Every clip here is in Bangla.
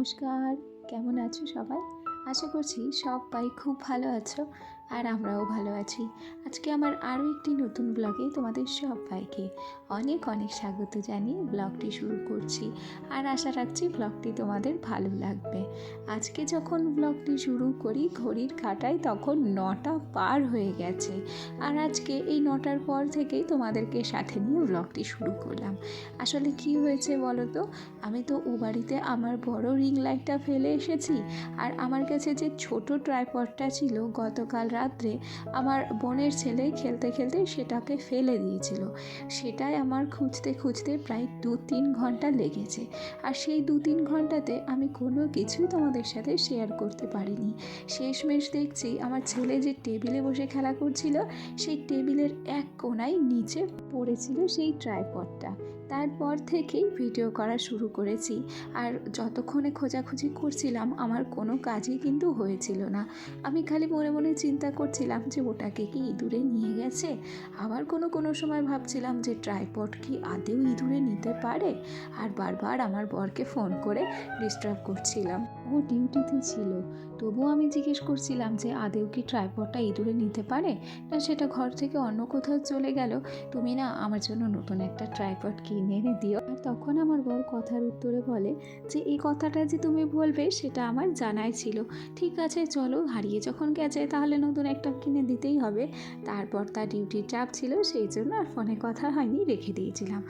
নমস্কার কেমন আছো সবাই? আশা করছি সবাই খুব ভালো আছো। আর আমরাও ভালো আছি। আজকে আমার আরও একটি নতুন ব্লগে তোমাদের সবাইকে অনেক অনেক স্বাগত জানিয়ে ব্লগটি শুরু করছি। আর আশা রাখছি ব্লগটি তোমাদের ভালো লাগবে। আজকে যখন ব্লগটি শুরু করি ঘড়ির কাটায় তখন নটা পার হয়ে গেছে। আর আজকে এই নটার পর থেকেই তোমাদেরকে সাথে নিয়ে ব্লগটি শুরু করলাম। আসলে কি হয়েছে বলো তো? আমি তো ও বাড়িতে আমার বড় রিং লাইটটা ফেলে এসেছি। আর আমার কাছে যে ছোট ট্রাইপডটা ছিল গতকাল রাত্রে আমার বোনের ছেলে খেলতে খেলতে সেটাকে ফেলে দিয়েছিল। সেটাই আমার খুঁজতে খুঁজতে প্রায় দু তিন ঘণ্টা লেগেছে। আর সেই দু তিন ঘন্টাতে আমি কোনো কিছুই তোমাদের সাথে শেয়ার করতে পারিনি। শেষমেশ দেখছি আমার ছেলে যে টেবিলে বসে খেলা করছিল, সেই টেবিলের এক কোনায় নিচে পড়েছিল সেই ট্রাইপডটা তারপর থেকেই ভিডিও করা শুরু করেছি। আর যতক্ষণে খোঁজাখুঁজি করছিলাম, আমার কোনো কাজই কিন্তু হয়েছিল না। আমি খালি মনে মনে চিন্তা করছিলাম যে ওটাকে কি ইঁদুরে নিয়ে গেছে? আবার কোনো কোনো সময় ভাবছিলাম যে ট্রাইপড কি আদেও ইঁদুরে নিতে পারে? আর বারবার আমার বরকে ফোন করে ডিস্টার্ব করছিলাম। ও ডিউটিতে ছিল। তবুও আমি জিজ্ঞেস করছিলাম যে, আদেও কি ট্রাইপডটা ইঁদুরে নিতে পারে? না, সেটা ঘর থেকে অন্য কোথাও চলে গেল। তুমি না আমার জন্য নতুন একটা ট্রাইপড কিনে এনে দিও। আর তখন আমার বর কথার উত্তরে বলে যে, এই কথাটা যে তুমি বলবে, সেটা আমার জানাই ছিল। ঠিক আছে, চলো, হারিয়ে যখন গেছে, তাহলে নতুন একটা কিনে দিতেই হবে। তারপর তার ডিউটির চাপ ছিল, সেই জন্য আর ফোনে কথা হয়নি, রেখে দিয়েছিলাম।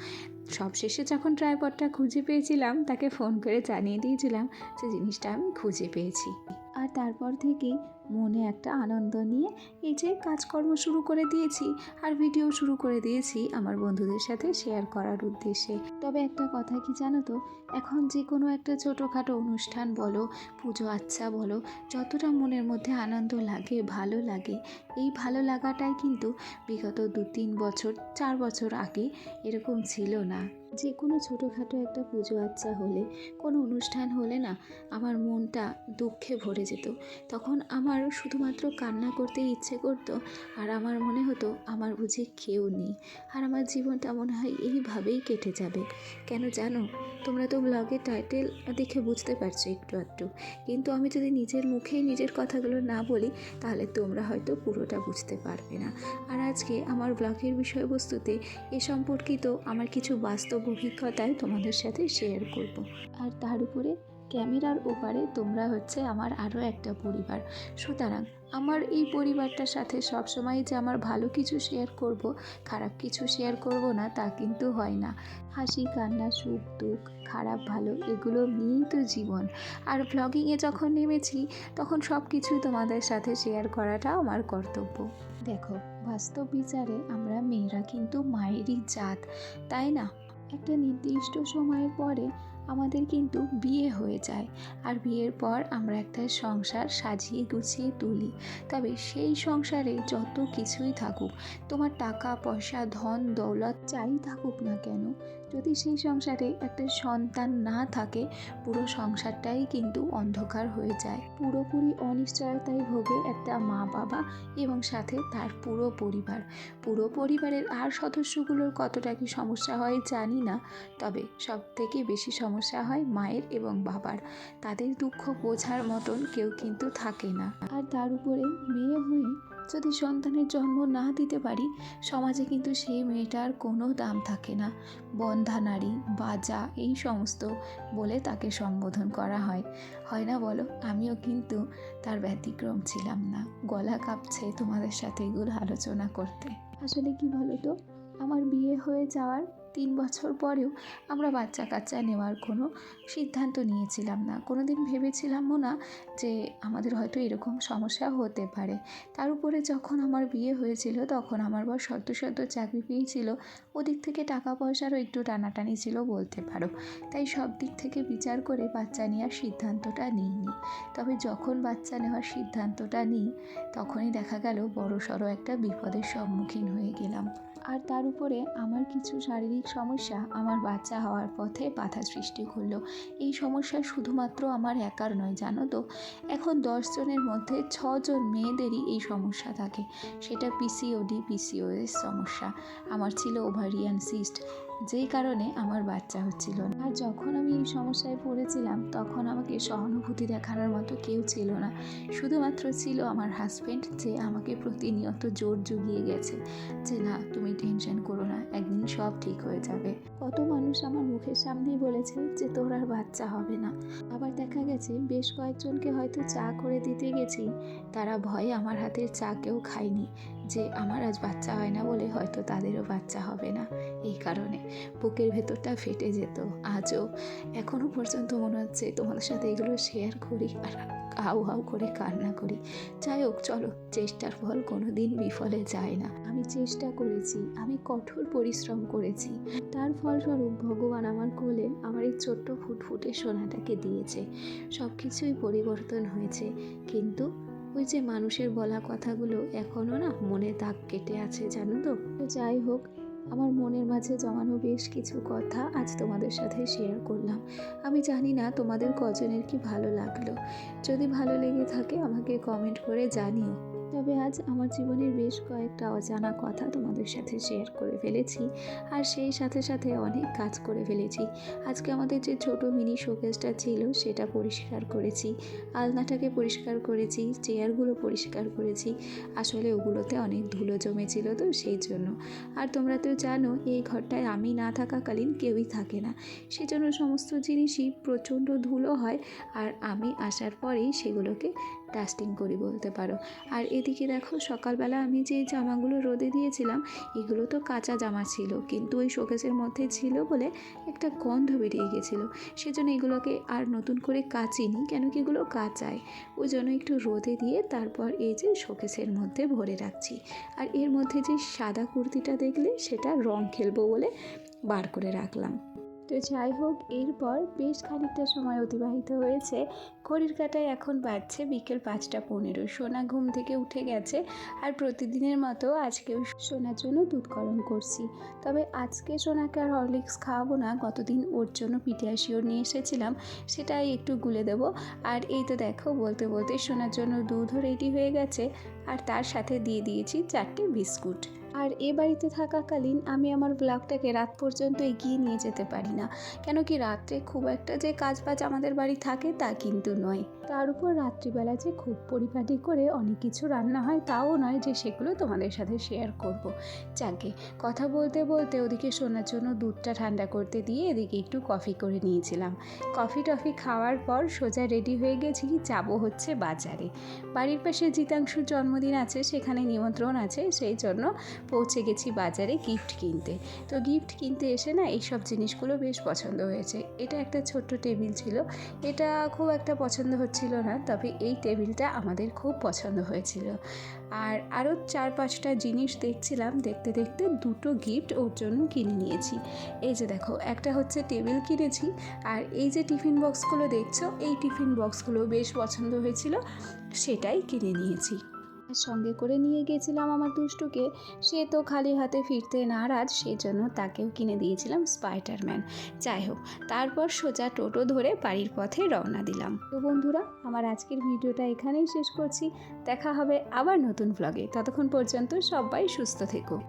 সবশেষে যখন ট্রাইপডটা খুঁজে পেয়েছিলাম, তাকে ফোন করে জানিয়ে দিয়েছিলাম যে জিনিসটা আমি খুঁজে পেয়েছি। আর তারপর থেকেই মনে একটা আনন্দ নিয়ে এই যে কাজকর্ম শুরু করে দিয়েছি আর ভিডিও শুরু করে দিয়েছি আমার বন্ধুদের সাথে শেয়ার করার উদ্দেশ্যে। তবে একটা কথা কি জানো তো? এখন যে কোনো একটা ছোটোখাটো অনুষ্ঠান বলো, পুজো আচ্ছা বলো, যতটা মনের মধ্যে আনন্দ লাগে, ভালো লাগে, এই ভালো লাগাটাই কিন্তু বিগত দু তিন বছর, চার বছর আগে এরকম ছিল না। যে কোনো ছোটোখাটো একটা পুজো আচ্চা হলে, কোনো অনুষ্ঠান হলে না, আমার মনটা দুঃখে ভরে যেত। তখন আমার শুধুমাত্র কান্না করতে ইচ্ছে করতো, আর আমার মনে হতো আমার বুঝি কেউ নেই। আর আমার জীবনটা মনে হয় এইভাবেই কেটে যাবে। কেন জানো? তোমরা তো ব্লগের টাইটেল দেখে বুঝতে পারছ একটু একটু কিন্তু আমি যদি নিজের মুখেই নিজের কথাগুলো না বলি, তাহলে তোমরা হয়তো পুরোটা বুঝতে পারবে না। আর আজকে আমার ব্লগের বিষয়বস্তুতে এ সম্পর্কিত আমার কিছু বাস্তব অভিজ্ঞতায় তোমাদের সাথে শেয়ার করব। আর তার উপরে ক্যামেরার ওপারে তোমরা হচ্ছে আমার আরও একটা পরিবার। সুতরাং আমার এই পরিবারটার সাথে সবসময় যে আমার ভালো কিছু শেয়ার করব, খারাপ কিছু শেয়ার করব না, তা কিন্তু হয় না। হাসি, কান্না, সুখ, দুঃখ, খারাপ, ভালো, এগুলো নিয়েই তো জীবন। আর ব্লগিংয়ে যখন নেমেছি, তখন সব কিছুই তোমাদের সাথে শেয়ার করাটা আমার কর্তব্য। দেখো, বাস্তব বিচারে আমরা মেয়েরা কিন্তু মায়েরই জাত, তাই না? একটা নির্দিষ্ট সময়ের পরে আমাদের কিন্তু বিয়ে হয়ে যায়। আর বিয়ের পর আমরা একটা সংসার সাজিয়ে গুছিয়ে তুলি। তবে সেই সংসারে যত কিছুই থাকুক, তোমার টাকা, পয়সা, ধন, দৌলত চাই থাকুক না কেন যদি সেই সংসারে একটা সন্তান না থাকে, পুরো সংসারটাই কিন্তু অন্ধকার হয়ে যায়। পুরোপুরি অনিশ্চয়তায় ভোগে একটা মা বাবা এবং সাথে তার পুরো পরিবার। পুরো পরিবারের আর সদস্যগুলোর কতটা কি সমস্যা হয় জানি না, তবে সব থেকে বেশি সমস্যা হয় মায়ের এবং বাবার। তাদের দুঃখ বোঝার মতন কেউ কিন্তু থাকে না। আর তার উপরে মেয়ে হয়ে যদি সন্তানের জন্ম না দিতে পারি, সমাজে কিন্তু সেই মেয়েটার কোনো দাম থাকে না। বন্ধা নারী, বাজা, এই সমস্ত বলে তাকে সম্বোধন করা হয়। হয় না বলো? আমিও কিন্তু তার ব্যতিক্রম ছিলাম না। গলা কাঁপছে তোমাদের সাথে এগুলো আলোচনা করতে। আসলে কি বলো তো? আমার বিয়ে হয়ে যাওয়ার তিন বছর পরেও আমরা বাচ্চা কাচ্চা নেওয়ার কোনো সিদ্ধান্ত নিয়েছিলাম না। কোনো দিন ভেবেছিলামও না যে আমাদের হয়তো এরকম সমস্যা হতে পারে। তার উপরে যখন আমার বিয়ে হয়েছিল তখন আমার বর সদ্য সদ্য চাকরি পেয়েছিল। ওদিক থেকে টাকা পয়সারও একটু টানাটানি ছিল বলতে পারো। তাই সব দিক থেকে বিচার করে বাচ্চা নেওয়ার সিদ্ধান্তটা নিইনি। তবে যখন বাচ্চা নেওয়ার সিদ্ধান্তটা নিই, তখনই দেখা গেল বড় সড়ো একটা বিপদের সম্মুখীন হয়ে গেলাম। আর তার উপরে আমার কিছু শারীরিক সমস্যা আমার বাচ্চা হওয়ার পথে বাধা সৃষ্টি করল। এই সমস্যা শুধুমাত্র আমার একার নয়, জানো তো? এখন দশজনের মধ্যে ছজন মেয়েদেরই এই সমস্যা থাকে। সেটা পিসিওডি পিসিওএস সমস্যা। আমার ছিল ওভারিয়ান সিস্ট। যেই কারণে আমার বাচ্চা হচ্ছিল না। আর যখন আমি এই সমস্যায় পড়েছিলাম, তখন আমাকে সহানুভূতি দেখানোর মতো কেউ ছিল না। শুধুমাত্র ছিল আমার হাজব্যান্ড যে আমাকে প্রতিনিয়ত জোর জুগিয়ে গেছে যে, না, তুমি টেনশন করো না, একদিন সব ঠিক হয়ে যাবে। কত মানুষ আমার মুখের সামনেই বলেছে যে, তোর আর বাচ্চা হবে না। আবার দেখা গেছে, বেশ কয়েকজনকে হয়তো চা করে দিতে গেছি, তারা ভয়ে আমার হাতের চা কেউ খায়নি। যে আমার আজ বাচ্চা হয় না বলে হয়তো তাদেরও বাচ্চা হবে না এই কারণে। বুকের ভেতরটা ফেটে যেত। আজও এখনও পর্যন্ত মনে হচ্ছে তোমাদের সাথে এগুলো শেয়ার করি আর হাউ হাউ করে কান্না করি। যাই হোক, চলো, চেষ্টার ফল কোনো দিন বিফলে যায় না। আমি চেষ্টা করেছি, আমি কঠোর পরিশ্রম করেছি। তার ফলস্বরূপ ভগবান আমার কোলে আমার এই ছোট্ট ফুটফুটে সোনাটাকে দিয়েছে। সব কিছুই পরিবর্তন হয়েছে। কিন্তু ওই যে মানুষের বলা কথাগুলো এখনও না মনে দাগ কেটে আছে, জানো তো? তো যাই হোক, আমার মনের মাঝে জমানো বেশ কিছু কথা আজ তোমাদের সাথে শেয়ার করলাম। আমি জানি না তোমাদের কজনের কি ভালো লাগল। যদি ভালো লেগে থাকে আমাকে কমেন্ট করে জানিও। তবে আজ আমার জীবনের বেশ কয়েকটা অজানা কথা তোমাদের সাথে শেয়ার করে ফেলেছি আর সেই সাথে সাথে অনেক কাজ করে ফেলেছি। আজকে আমাদের যে ছোট মিনি শোকেসটা ছিল সেটা পরিষ্কার করেছি, আলনাটাকে পরিষ্কার করেছি চেয়ারগুলো পরিষ্কার করেছি। আসলে ওগুলোতে অনেক ধুলো জমেছিল তো সেই জন্য। আর তোমরা তো জানো, এই ঘরটায় আমি না থাকাকালীন কেউই থাকে না। সেজন্য সমস্ত জিনিসই প্রচণ্ড ধুলো হয় আর আমি আসার পরেই সেগুলোকে ডাস্টিং করি বলতে পারো। আর এদিকে দেখো, সকালবেলা আমি যে জামাগুলো রোদে দিয়েছিলাম, এগুলো তো কাঁচা জামা ছিল, কিন্তু ওই শোকেসের মধ্যে ছিল বলে একটা গন্ধ বেরিয়ে গেছিল। সেজন্য এগুলোকে আর নতুন করে কাচিনি কেন কি এগুলো কাচায় ওই জন্য একটু রোদে দিয়ে তারপর এই যে শোকেসের মধ্যে ভরে রাখছি। আর এর মধ্যে যে সাদা কুর্তিটা দেখলে, সেটা রং খেলব বলে বার করে রাখলাম। তো যাই হোক, এরপর বেশ খানিকটা সময় অতিবাহিত হয়েছে। ঘড়ির কাটায় এখন বাজছে বিকেল পাঁচটা পনেরো। সোনা ঘুম থেকে উঠে গেছে আর প্রতিদিনের মতো আজকেও সোনার জন্য দুধ গরম করছি। তবে আজকে সোনাকে আর হরলিক্স খাওয়াবো না গতদিন ওর জন্য পিটিয়াশিওর নিয়ে এসেছিলাম সেটাই একটু গুলে দেবো। আর এই তো দেখো, বলতে বলতে সোনার জন্য দুধও রেডি হয়ে গেছে আর তার সাথে দিয়ে দিয়েছি চারটে বিস্কুট। আর এ বাড়িতে থাকাকালীন আমি আমার ব্লগটাকে রাত পর্যন্ত এগিয়ে নিয়ে যেতে পারি না। কেন কি রাত্রে খুব একটা যে কাজ বাজ আমাদের বাড়ি থাকে তা কিন্তু নয়। তার উপর রাত্রিবেলা যে খুব পরিপাটি করে অনেক কিছু রান্না হয় তাও নয় যে সেগুলো তোমাদের সাথে শেয়ার করব। যাকে, কথা বলতে বলতে ওদিকে শোনার জন্য দুধটা ঠান্ডা করতে দিয়ে এদিকে একটু কফি করে নিয়েছিলাম। কফি টফি খাওয়ার পর সোজা রেডি হয়ে গেছি, যাব হচ্ছে বাজারে। বাড়ির পাশে জিতাংশুর জন্মদিন আছে, সেখানে নিমন্ত্রণ আছে, সেই জন্য পৌঁছে গেছি বাজারে গিফট কিনতে। তো গিফট কিনতে এসে না এইসব জিনিসগুলো বেশ পছন্দ হয়েছে। এটা একটা ছোট্ট টেবিল ছিল। এটা খুব একটা পছন্দ হচ্ছিল না, তবে এই টেবিলটা আমাদের খুব পছন্দ হয়েছিল। আর আরও চার পাঁচটা জিনিস দেখছিলাম, দেখতে দেখতে দুটো গিফট ওর জন্য কিনে নিয়েছি। এই যে দেখো, একটা হচ্ছে টেবিল কিনেছি, আর এই যে টিফিন বক্সগুলো দেখছ, এই টিফিন বক্সগুলো বেশ পছন্দ হয়েছিল, সেটাই কিনে নিয়েছি। সঙ্গে করে নিয়ে গেছিলাম আমার দুষ্টুকে। সে তো খালি হাতে ফিরতে নারাজ সেই জন্য তাকেও কিনে দিয়েছিলাম স্পাইডারম্যান যাই হোক, তারপর সোজা টোটো ধরে বাড়ির পথে রওনা দিলাম। তো বন্ধুরা, আমার আজকের ভিডিওটা এখানেই শেষ করছি। দেখা হবে আবার নতুন ব্লগে ততক্ষণ পর্যন্ত সবাই সুস্থ থেকো।